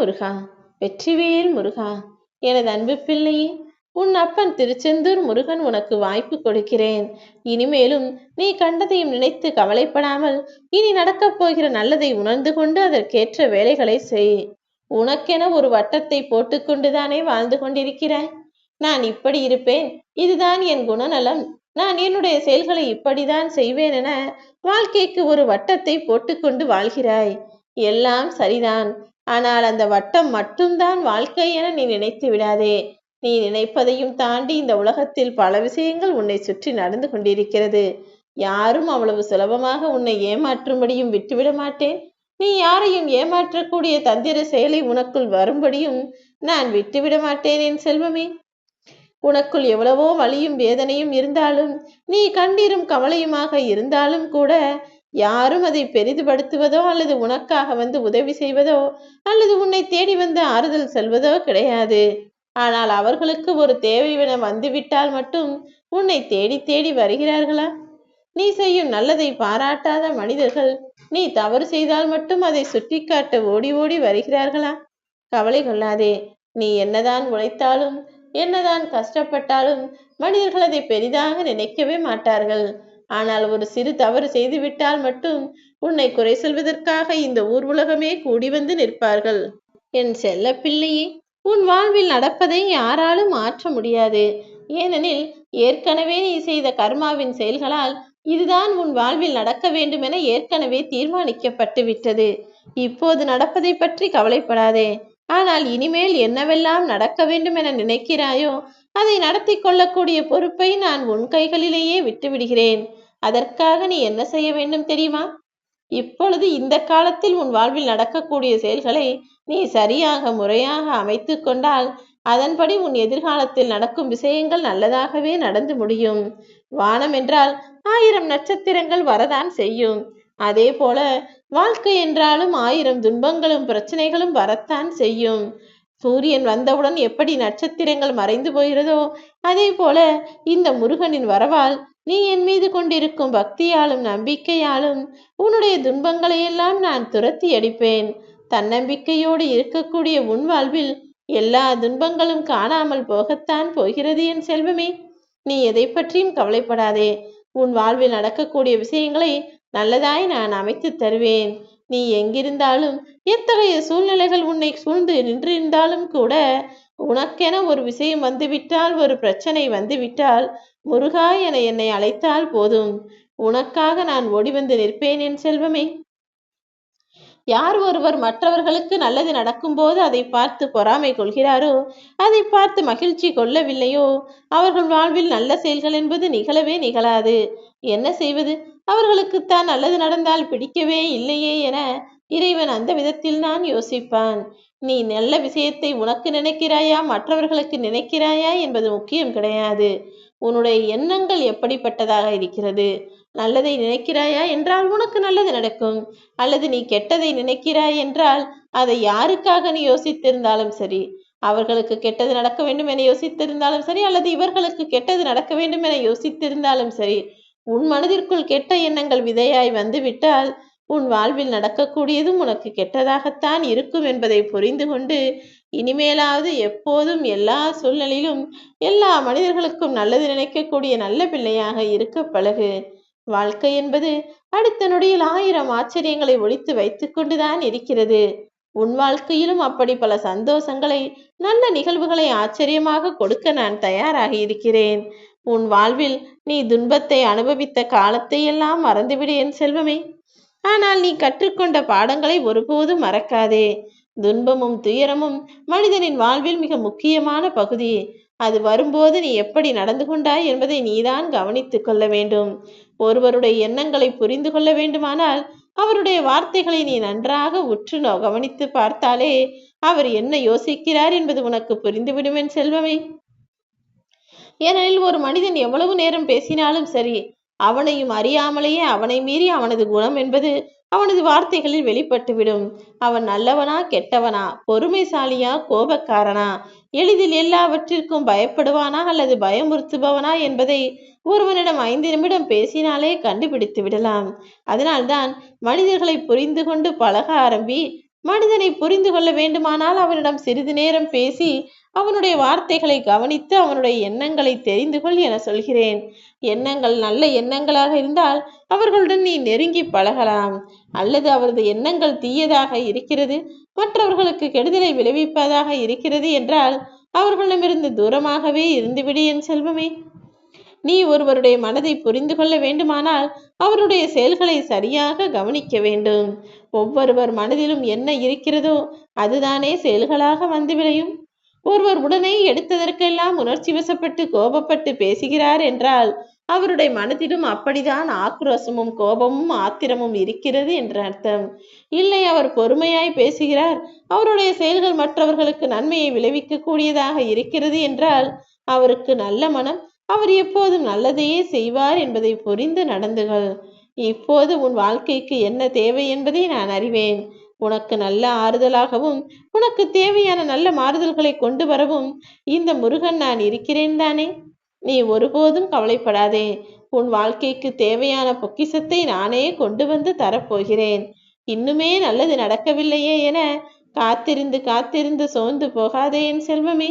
முருகா வெற்றிவேல் முருகா எனது அன்பு பிள்ளையே உன் அப்பன் திருச்செந்தூர் முருகன் உனக்கு வாய்ப்பு கொடுக்கிறேன். இனிமேலும் நீ கண்டதையும் நினைத்து கவலைப்படாமல் இனி நடக்கப் போகிற நல்லதை உணர்ந்து கொண்டு அதற்கேற்ற வேலைகளை செய். உனக்கென ஒரு வட்டத்தை போட்டுக்கொண்டுதானே வாழ்ந்து கொண்டிருக்கிறாய். நான் இப்படி இருப்பேன் இதுதான் என் குணநலம். நான் என்னுடைய செயல்களை இப்படிதான் செய்வேன் என வாழ்க்கைக்கு ஒரு வட்டத்தை போட்டுக்கொண்டு வாழ்கிறாய். எல்லாம் சரிதான் ஆனால் அந்த வட்டம் மட்டும்தான் வாழ்க்கை என நீ நினைத்து விடாதே. நீ நினைப்பதையும் தாண்டி இந்த உலகத்தில் பல விஷயங்கள் உன்னை சுற்றி நடந்து கொண்டிருக்கிறது. யாரும் அவ்வளவு சுலபமாக உன்னை ஏமாற்றும்படியும் விட்டுவிட மாட்டேன். நீ யாரையும் ஏமாற்றக்கூடிய தந்திர செயலை உனக்குள் வரும்படியும் நான் விட்டுவிட மாட்டேன் என் செல்வமே. உனக்குள் எவ்வளவோ வலியும் வேதனையும் இருந்தாலும் நீ கண்ணீரும் கவலையுமாக இருந்தாலும் கூட யாரும் அதை பெரிதுபடுத்துவதோ அல்லது உனக்காக வந்து உதவி செய்வதோ அல்லது உன்னை தேடி வந்து ஆறுதல் செல்வதோ கிடையாது. ஆனால் அவர்களுக்கு ஒரு தேவைவென வந்துவிட்டால் மட்டும் உன்னை தேடி தேடி வருகிறார்களா? நீ செய்யும் நல்லதை பாராட்டாத மனிதர்கள் நீ தவறு செய்தால் மட்டும் அதை சுட்டிக்காட்ட ஓடி ஓடி வருகிறார்களா? கவலை கொள்ளாதே. நீ என்னதான் உழைத்தாலும் என்னதான் கஷ்டப்பட்டாலும் மனிதர்கள் அதை பெரிதாக நினைக்கவே மாட்டார்கள். ஆனால் ஒரு சிறு தவறு செய்துவிட்டால் மட்டும் உன்னை குறை சொல்வதற்காக இந்த ஊர் உலகமே கூடி வந்து நிற்பார்கள். என் செல்ல பிள்ளையே உன் வாழ்வில் நடப்பதை யாராலும் மாற்ற முடியாது. ஏனெனில் ஏற்கனவே நீ செய்த கர்மாவின் செயல்களால் இதுதான் உன் வாழ்வில் நடக்க வேண்டுமென ஏற்கனவே தீர்மானிக்கப்பட்டு விட்டது. இப்போது நடப்பதை பற்றி கவலைப்படாதே. ஆனால் இனிமேல் என்னவெல்லாம் நடக்க வேண்டும் என நினைக்கிறாயோ அதை நடத்தி கொள்ளக்கூடிய பொறுப்பை நான் உன் கைகளிலேயே விட்டுவிடுகிறேன். அதற்காக நீ என்ன செய்ய வேண்டும் தெரியுமா? இப்பொழுது இந்த காலத்தில் உன் வாழ்வில் நடக்கக்கூடிய செயல்களை நீ சரியாக முறையாக அமைத்து கொண்டால் அதன்படி உன் எதிர்காலத்தில் நடக்கும் விஷயங்கள் நல்லதாகவே நடந்து முடியும். வானம் என்றால் ஆயிரம் நட்சத்திரங்கள் வரதான் செய்யும். அதே போல வாழ்க்கை என்றாலும் ஆயிரம் துன்பங்களும் பிரச்சனைகளும் வரத்தான் செய்யும். சூரியன் வந்தவுடன் எப்படி நட்சத்திரங்கள் மறைந்து போகிறதோ அதே போல இந்த முருகனின் வரவால் நீ என் மீது கொண்டிருக்கும் பக்தியாலும் நம்பிக்கையாலும் உன்னுடைய துன்பங்களையெல்லாம் நான் துரத்தி அடிப்பேன். தன்னம்பிக்கையோடு இருக்கக்கூடிய உன் வாழ்வில் எல்லா துன்பங்களும் காணாமல் போகத்தான் போகிறது என் செல்வமே. நீ எதை பற்றியும் கவலைப்படாதே. உன் வாழ்வில் நடக்கக்கூடிய விஷயங்களை நல்லதாய் நான் அமைத்து தருவேன். நீ எங்கிருந்தாலும் எத்தகைய சூழ்நிலைகள் உன்னை சூழ்ந்து நின்றிருந்தாலும் கூட உனக்கென ஒரு விஷயம் வந்துவிட்டால் ஒரு பிரச்சனை வந்துவிட்டால் முருகா என என்னை அழைத்தால் போதும். உனக்காக நான் ஓடி வந்து நிற்பேன் என் செல்வமே. யார் ஒருவர் மற்றவர்களுக்கு நல்லது நடக்கும்போது அதை பார்த்து பொறாமை கொள்கிறாரோ அதை பார்த்து மகிழ்ச்சி கொள்ளவில்லையோ? அவர்கள் வாழ்வில் நல்ல செயல்கள் என்பது நிகழவே நிகழாது. என்ன செய்வது? அவர்களுக்குத்தான் நல்லது நடந்தால் பிடிக்கவே இல்லையே என இறைவன் அந்த விதத்தில் நான் யோசிப்பான். நீ நல்ல விஷயத்தை உனக்கு நினைக்கிறாயா? மற்றவர்களுக்கு நினைக்கிறாயா? என்பது முக்கியம் கிடையாது. உன்னுடைய எண்ணங்கள் எப்படிப்பட்டதாக இருக்கிறது? நல்லதை நினைக்கிறாயா என்றால் உனக்கு நல்லது நடக்கும். அல்லது நீ கெட்டதை நினைக்கிறாய் என்றால் அதை யாருக்காக நீ யோசித்திருந்தாலும் சரி அவர்களுக்கு கெட்டது நடக்க வேண்டும் என யோசித்திருந்தாலும் சரி அல்லது இவர்களுக்கு கெட்டது நடக்க வேண்டும் என யோசித்திருந்தாலும் சரி உன் மனதிற்குள் கெட்ட எண்ணங்கள் விதையாய் வந்துவிட்டால் உன் வாழ்வில் நடக்கக்கூடியதும் உனக்கு கெட்டதாகத்தான் இருக்கும் என்பதை புரிந்து கொண்டு இனிமேலாவது எப்போதும் எல்லா சூழ்நிலையிலும் எல்லா மனிதர்களுக்கும் நல்லது நினைக்கக்கூடிய நல்ல பிள்ளையாக இருக்க பழகு. வாழ்க்கை என்பது அடுத்த நொடியில் ஆயிரம் ஆச்சரியங்களை ஒழித்து வைத்துக் கொண்டுதான் இருக்கிறது. உன் வாழ்க்கையிலும் அப்படி பல சந்தோஷங்களை நல்ல நிகழ்வுகளை ஆச்சரியமாக கொடுக்க நான் தயாராகி இருக்கிறேன். உன் வாழ்வில் நீ துன்பத்தை அனுபவித்த காலத்தையெல்லாம் மறந்துவிடு என் செல்வமே. ஆனால் நீ கற்றுக்கொண்ட பாடங்களை ஒருபோதும் மறக்காதே. துன்பமும் துயரமும் மனிதனின் வாழ்வில் மிக முக்கியமான பகுதி. அது வரும்போது நீ எப்படி நடந்து கொண்டாய் என்பதை நீதான் கவனித்துக் கொள்ள வேண்டும். ஒருவருடைய எண்ணங்களை புரிந்து கொள்ள வேண்டுமானால் அவருடைய வார்த்தைகளை நீ நன்றாக உற்று கவனித்து பார்த்தாலே அவர் என்ன யோசிக்கிறார் என்பது உனக்கு புரிந்துவிடும் என் செல்வமே. ஏனெனில் ஒரு மனிதன் எவ்வளவு நேரம் பேசினாலும் சரி அவனையும் அறியாமலேயே அவனை மீறி அவனது குணம் என்பது அவனது வார்த்தைகளில் வெளிப்பட்டுவிடும். அவன் நல்லவனா கெட்டவனா பொறுமைசாலியா கோபக்காரனா எளிதில் எல்லாவற்றிற்கும் பயப்படுவானா அல்லது பயமுறுத்துபவனா என்பதை ஒருவனிடம் ஐந்து நிமிடம் பேசினாலே கண்டுபிடித்து விடலாம் அதனால்தான் மனிதர்களை புரிந்து கொண்டு பழக ஆரம்பி மனிதனை புரிந்து கொள்ள வேண்டுமானால் அவனிடம் சிறிது நேரம் பேசி அவனுடைய வார்த்தைகளை கவனித்து அவனுடைய எண்ணங்களை தெரிந்து கொள் என சொல்கிறேன். எண்ணங்கள் நல்ல எண்ணங்களாக இருந்தால் அவர்களுடன் நீ நெருங்கி பழகலாம். அல்லது அவரது எண்ணங்கள் தீயதாக இருக்கிறது மற்றவர்களுக்கு கெடுதலை விளைவிப்பதாக இருக்கிறது என்றால் அவர்களிடமிருந்து தூரமாகவே இருந்துவிடு என் செல்வமே. நீ ஒருவருடைய மனதை புரிந்து கொள்ள வேண்டுமானால் அவருடைய செயல்களை சரியாக கவனிக்க வேண்டும். ஒவ்வொருவர் மனதிலும் என்ன இருக்கிறதோ அதுதானே செயல்களாக வந்து விளையும். ஒருவர் உடனே எடுத்ததற்கெல்லாம் உணர்ச்சி வசப்பட்டு கோபப்பட்டு பேசுகிறார் என்றால் அவருடைய மனதிலும் அப்படிதான் ஆக்ரோசமும் கோபமும் ஆத்திரமும் இருக்கிறது என்ற அர்த்தம். இல்லை அவர் பொறுமையாய் பேசுகிறார். அவருடைய செயல்கள் மற்றவர்களுக்கு நன்மையை விளைவிக்க கூடியதாக இருக்கிறது என்றால் அவருக்கு நல்ல மனம் அவர் எப்போதும் நல்லதையே செய்வார் என்பதை புரிந்து நடந்துகள். இப்போது உன் வாழ்க்கைக்கு என்ன தேவை என்பதை நான் அறிவேன். உனக்கு நல்ல ஆறுதலாகவும் உனக்கு தேவையான நல்ல மாறுதல்களை கொண்டு வரவும் இந்த முருகன் நான் இருக்கிறேன் தானே? நீ ஒருபோதும் கவலைப்படாதே. உன் வாழ்க்கைக்கு தேவையான பொக்கிசத்தை நானே கொண்டு வந்து தரப்போகிறேன். இன்னுமே நல்லது நடக்கவில்லையே என காத்திருந்து காத்திருந்து சோர்ந்து போகாதே என் செல்வமே.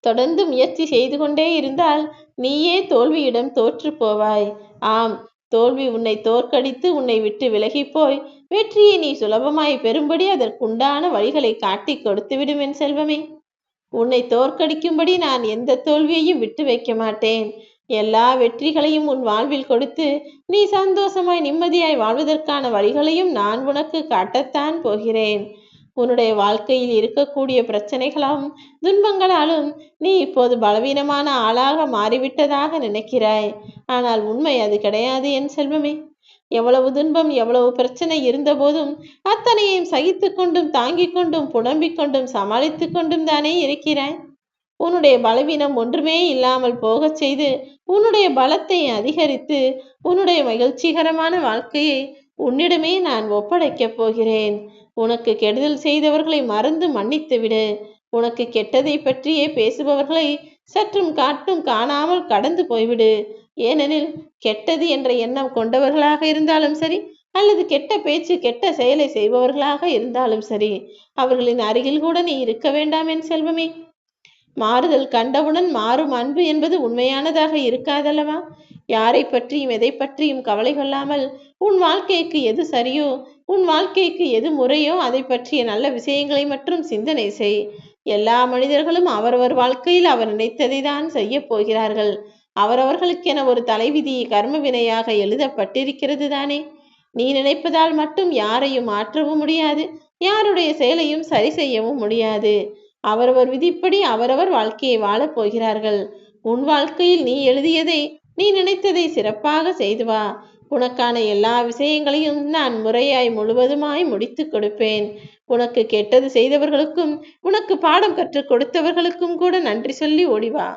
தொடர்ந்து முயற்சி செய்து கொண்டே இருந்தால் நீயே தோல்வியிடம் தோற்று போவாய். ஆம் தோல்வி உன்னை தோற்கடித்து உன்னை விட்டு விலகி போய் வெற்றியை நீ சுலபமாய் பெறும்படி அதற்குண்டான வழிகளை காட்டி கொடுத்துவிடும் என் செல்வமே. உன்னை தோற்கடிக்கும்படி நான் எந்த தோல்வியையும் விட்டு வைக்க மாட்டேன். எல்லா வெற்றிகளையும் உன் வாழ்வில் கொடுத்து நீ சந்தோஷமாய் நிம்மதியாய் வாழ்வதற்கான வழிகளையும் நான் உனக்கு காட்டத்தான் போகிறேன். உன்னுடைய வாழ்க்கையில் இருக்கக்கூடிய பிரச்சனைகளாலும் துன்பங்களாலும் நீ இப்போது பலவீனமான ஆளாக மாறிவிட்டதாக நினைக்கிறாய். ஆனால் உண்மை அது கிடையாது என் செல்வமே. எவ்வளவு துன்பம் எவ்வளவு பிரச்சனை இருந்தபோதும் அத்தனையும் சகித்து கொண்டும் தாங்கிக் கொண்டும் புலம்பிக் கொண்டும் சமாளித்து கொண்டும் தானே இருக்கிறாய். உன்னுடைய பலவீனம் ஒன்றுமே இல்லாமல் போகச் செய்து உன்னுடைய பலத்தை அதிகரித்து உன்னுடைய மகிழ்ச்சிகரமான வாழ்க்கையை உன்னிடமே நான் ஒப்படைக்கப் போகிறேன். உனக்கு கெடுதல் செய்தவர்களை மறந்து மன்னித்து விடு உனக்கு கெட்டதை பற்றியே பேசுபவர்களை சற்றும் காட்டும் காணாமல் கடந்து போய்விடு. ஏனெனில் கெட்டது என்ற எண்ணம் கொண்டவர்களாக இருந்தாலும் சரி அல்லது கெட்ட பேச்சு கெட்ட செயலை செய்பவர்களாக இருந்தாலும் சரி அவர்களின் அருகில் கூட நீ இருக்க வேண்டாம் என் செல்வமே. மாறுதல் கண்டவுடன் மாறும் அன்பு என்பது உண்மையானதாக இருக்காதல்லவா? யாரை பற்றியும் எதை பற்றியும் கவலை கொள்ளாமல் உன் வாழ்க்கைக்கு எது சரியோ உன் வாழ்க்கைக்கு எது முறையோ அதை பற்றிய நல்ல விஷயங்களை மட்டும் சிந்தனை செய். எல்லா மனிதர்களும் அவரவர் வாழ்க்கையில் அவர் நினைத்ததை தான் செய்ய போகிறார்கள். அவரவர்களுக்கென ஒரு தலைவிதி கர்ம வினையாக எழுதப்பட்டிருக்கிறது தானே? நீ நினைப்பதால் மட்டும் யாரையும் மாற்றவும் முடியாது யாருடைய செயலையும் சரி செய்யவும் முடியாது. அவரவர் விதிப்படி அவரவர் வாழ்க்கையை வாழப் போகிறார்கள். உன் வாழ்க்கையில் நீ எழுதியதை நீ நினைத்ததை சிறப்பாக செய்து வா. உனக்கான எல்லா விஷயங்களையும் நான் முறையாய் முழுவதுமாய் முடித்து கொடுப்பேன். உனக்கு கெட்டது செய்தவர்களுக்கும் உனக்கு பாடம் கற்றுக் கொடுத்தவர்களுக்கும் கூட நன்றி சொல்லி ஓடிவா